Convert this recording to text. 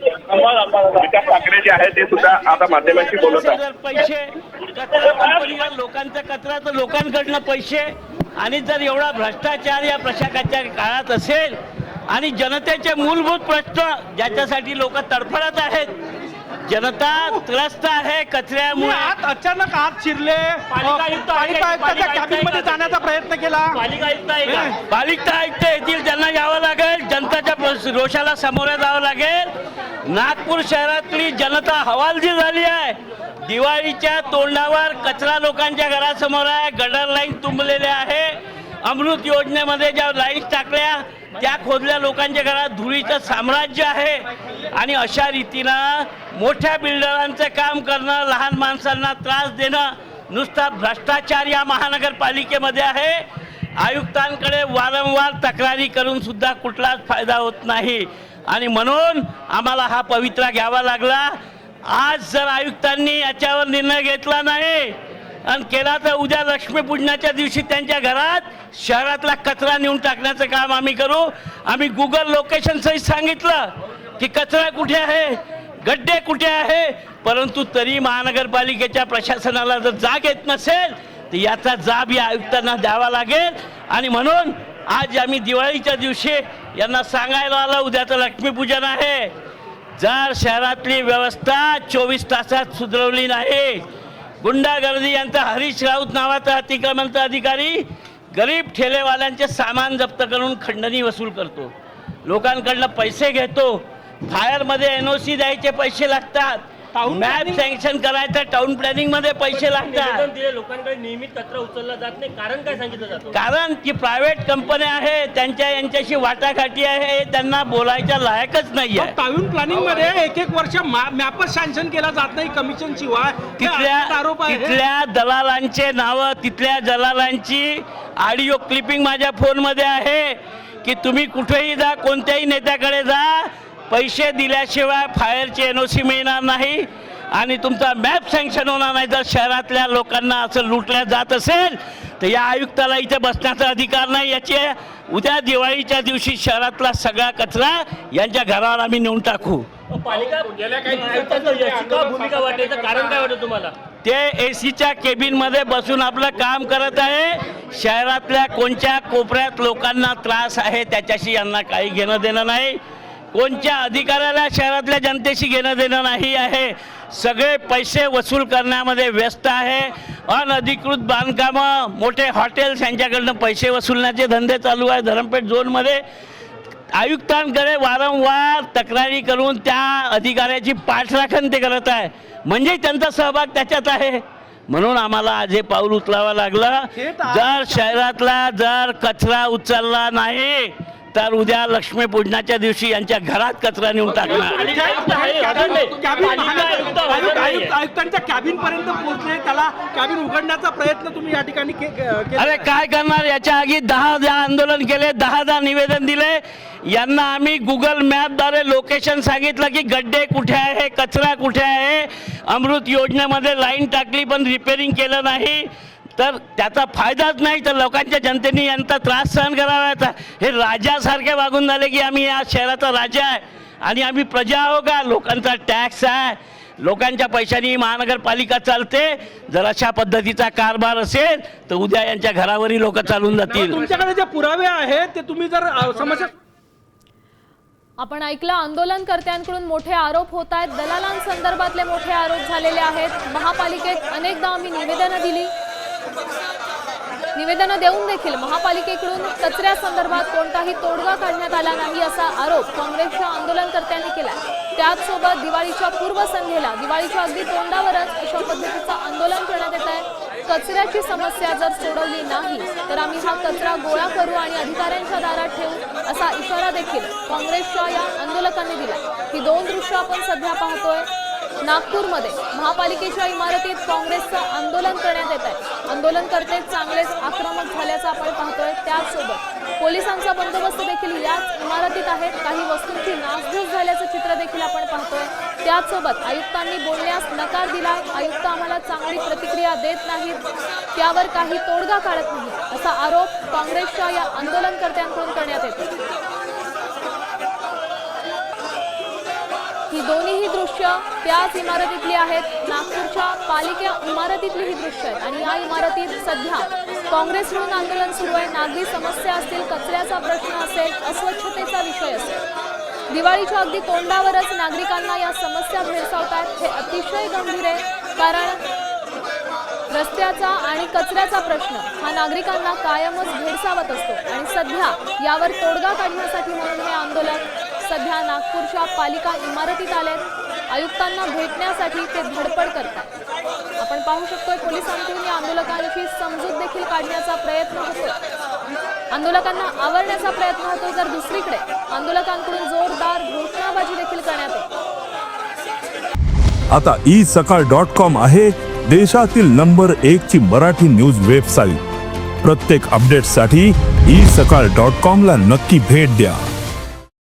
विकास ठाकरे जे आहे ते सुद्धा आता माध्यमांशी बोलत आहेत. पैसे कचरा लोकांचा कचरा तर लोकांकडनं पैसे. आणि जर एवढा भ्रष्टाचार या प्रशासनाच्या काळात असेल आणि जनतेचे मूलभूत प्रश्न ज्याच्यासाठी लोक तडफडत आहेत जनता त्रस्त आहे कचऱ्यामुळे. आत अचानक आत शिरले. पालिका आयुक्त आहे, पालिका आयुक्ताच्या पालिका आयुक्त कॅबिनमध्ये आहे. जाण्याचा प्रयत्न केला. पालिका आयुक्त आहे का? पालिका आयुक्त येतील त्यांना यावं लागेल जनताच्या रोषाला सामोरे जावं लागेल. नागपूर शहरातली जनता हवालजी झाली आहे. दिवाळीच्या तोंडावर कचरा लोकांच्या घरासमोर आहे. गडर लाईन तुंबलेल्या आहे. अमृत योजनेमध्ये ज्या लाईन्स टाकल्या त्या खोदल्या लोकांच्या घरात धुळीचं साम्राज्य आहे. आणि अशा रीतीनं मोठ्या बिल्डरांचं काम करणं लहान माणसांना त्रास देणं नुसता भ्रष्टाचार या महानगरपालिकेमध्ये आहे. आयुक्तांकडे वारंवार तक्रारी करून सुद्धा कुठलाच फायदा होत नाही. आणि म्हणून आम्हाला हा पवित्रा घ्यावा लागला. आज जर आयुक्तांनी याच्यावर निर्णय घेतला नाही आणि केला तर उद्या लक्ष्मीपूजनाच्या दिवशी त्यांच्या घरात शहरातला कचरा नेऊन टाकण्याचं काम आम्ही करू. आम्ही गुगल लोकेशन सहित सांगितलं की कचरा कुठे आहे? गड्डे कुठे आहे? परंतु तरी महानगरपालिकेच्या प्रशासनाला जर जाग येत नसेल तर याचा जाब या आयुक्तांना द्यावा लागेल. आणि म्हणून आज आम्ही दिवाळीच्या दिवशी यांना सांगायला आलं उद्याचं लक्ष्मीपूजन आहे. जर शहरातली व्यवस्था चोवीस तासात सुधरवली नाही गुंडागर्दी यांचा हरीश राऊत नावाचा अतिक्रमणचा अधिकारी गरीब ठेलेवाल्यांचे सामान जप्त करून खंडणी वसूल करतो. लोकांकडनं पैसे घेतो. फायरमध्ये एन ओ सी द्यायचे पैसे लागतात. टाऊन मॅप सँक्शन करायचं टाउन प्लॅनिंगमध्ये पैसे लागतात. निवेदन दिले लोकांकडे नियमित कचरा उचलला जात नाही. कारण काय सांगितलं जातं? कारण की प्रायव्हेट कंपन्या आहे त्यांच्या यांच्याशी वाटाघाटी आहे त्यांना बोलायच्या लायकच नाही आहे टाऊन प्लॅनिंगमध्ये एक एक वर्ष मॅपच सँक्शन केला जात नाही कमिशन शिवाय. हे तिथल्या आरोप आहे. तिथल्या दलालांचे नावं तिथल्या दलालांची ऑडिओ क्लिपिंग माझ्या फोनमध्ये आहे की तुम्ही कुठेही जा कोणत्याही नेत्याकडे जा पैसे दिल्याशिवाय फायरची एन ओ सी मिळणार नाही. आणि तुमचा मॅप सँक्शन होणार नाही. जर शहरातल्या लोकांना असं लुटल्या जात असेल तर या आयुक्ताला इथे बसण्याचा अधिकार नाही. याची उद्या दिवाळीच्या दिवशी शहरातला सगळा कचरा यांच्या घरावर आम्ही नेऊन टाकू. पालिका गेल्या काही याची का भूमिका वाटायचं कारण काय वाटतं तुम्हाला? ते ए सीच्या केबिनमध्ये बसून आपलं काम करत आहे. शहरातल्या कोणत्या कोपऱ्यात लोकांना त्रास आहे त्याच्याशी यांना काही घेणं देणं नाही. कोणत्या अधिकाऱ्याला शहरातल्या जनतेशी घेणं देणं नाही आहे? सगळे पैसे वसूल करण्यामध्ये व्यस्त आहे. अनधिकृत बांधकामं मोठे हॉटेल्स यांच्याकडनं पैसे वसूलण्याचे धंदे चालू आहे धरमपेठ झोनमध्ये. आयुक्तांकडे वारंवार तक्रारी करून त्या अधिकाऱ्याची पाठराखण ते करत आहे. म्हणजे त्यांचा सहभाग त्याच्यात आहे. म्हणून आम्हाला आज हे पाऊल उचलावं लागलं. जर शहरातला जर कचरा उचलला नाही तर उद्या लक्ष्मीपूजनाच्या दिवशी यांच्या घरात कचरा नेऊन टाकणार. हजर हजर आयुक्तांच्या कॅबिन पर्यंत पोहोचले. त्याला कॅबिन उघडण्याचा प्रयत्न तुम्ही या ठिकाणी अरे काय करणार? याच्या आधी दहा दहा आंदोलन केले दहा दहा निवेदन दिले. यांना आम्ही गुगल मॅपद्वारे लोकेशन सांगितलं की गड्डे कुठे आहे कचरा कुठे आहे? अमृत योजनेमध्ये लाईन टाकली पण रिपेरिंग केलं नाही. तर त्याचा फायदाच नाही तर लोकांच्या जनतेने यांचा त्रास सहन करावा याचा हे राजासारखे वागून झाले की आम्ही या शहराचा राजा आहे. आणि आम्ही प्रजा आहो का? लोकांचा टॅक्स आहे. लोकांच्या पैशांनी महानगरपालिका चालते. जर अशा पद्धतीचा कारभार असेल तर उद्या यांच्या घरावरही लोक चालून जातील. तुमच्याकडे जे पुरावे आहेत ते तुम्ही जर समस्या आपण ऐकलं आंदोलनकर्त्यांकडून मोठे आरोप होत आहेत. दलालांसंदर्भातले मोठे आरोप झालेले आहेत. महापालिकेत अनेकदा आम्ही निवेदनं दिली. निवेदनं देऊन देखील महापालिकेकडून कचऱ्यासंदर्भात कोणताही तोडगा काढण्यात आला नाही असा आरोप काँग्रेसच्या आंदोलनकर्त्यांनी केला त्याचसोबत दिवाळीच्या पूर्वसंध्येला दिवाळीच्या अगदी तोंडावरच अशा पद्धतीचं आंदोलन करण्यात येत आहे. कचऱ्याची समस्या जर सोडवली नाही तर आम्ही हा कचरा गोळा करू आणि अधिकाऱ्यांच्या दारात ठेवू असा इशारा देखील काँग्रेसच्या या आंदोलकांनी दिला ही दोन दृश्य आपण सध्या पाहतोय. नागपूरमध्ये महापालिकेच्या इमारतीत काँग्रेसचं आंदोलन करण्यात येत आहे आंदोलनकर्ते चांगलेच आक्रमक झाल्याचं आपण पाहतोय. त्याचसोबत पोलिसांचा बंदोबस्त देखील याच इमारतीत आहे. काही वस्तूंची नासधूस झाल्याचं चित्र देखील आपण पाहतोय. त्याचसोबत आयुक्तांनी बोलण्यास नकार दिला. आयुक्त आम्हाला चांगली प्रतिक्रिया देत नाहीत. त्यावर काही तोडगा काढत नाही असा आरोप काँग्रेसच्या या आंदोलनकर्त्यांकडून करण्यात येतो दोन्हीही दृश्य त्याच इमारतीतली आहेत. नागपूरच्या पालिका इमारतीतली ही दृश्य आहेत. आणि या इमारतीत सध्या काँग्रेसकडून आंदोलन सुरू आहे. नागरी समस्या असतील कचऱ्याचा प्रश्न असेल अस्वच्छतेचा विषय असेल दिवाळीच्या अगदी तोंडावरच नागरिकांना या समस्या भेडसावतात हे अतिशय गंभीर आहे. कारण रस्त्याचा आणि कचऱ्याचा प्रश्न हा नागरिकांना कायमच भेडसावत असतो. आणि सध्या यावर तोडगा काढण्यासाठी म्हणून हे आंदोलन सध्या नागपूरच्या पालिका इमारतीत आलेत आयुक्तांना भेटण्यासाठी ते धडपड करतात आपण पाहू शकतोय पोलिसांकडून या आंदोलकांची समजूत देखील काढण्याचा प्रयत्न होतो आंदोलकांना आवरण्याचा प्रयत्न होतो तर दुसरीकडे आंदोलकांकडून जोरदार घोषणाबाजी देखील करण्यात येते. आता ई सकाळ डॉट कॉम आहे देशातील नंबर एक ची मराठी न्यूज वेबसाईट. प्रत्येक अपडेटसाठी ई सकाळ डॉट कॉम ला नक्की भेट द्या.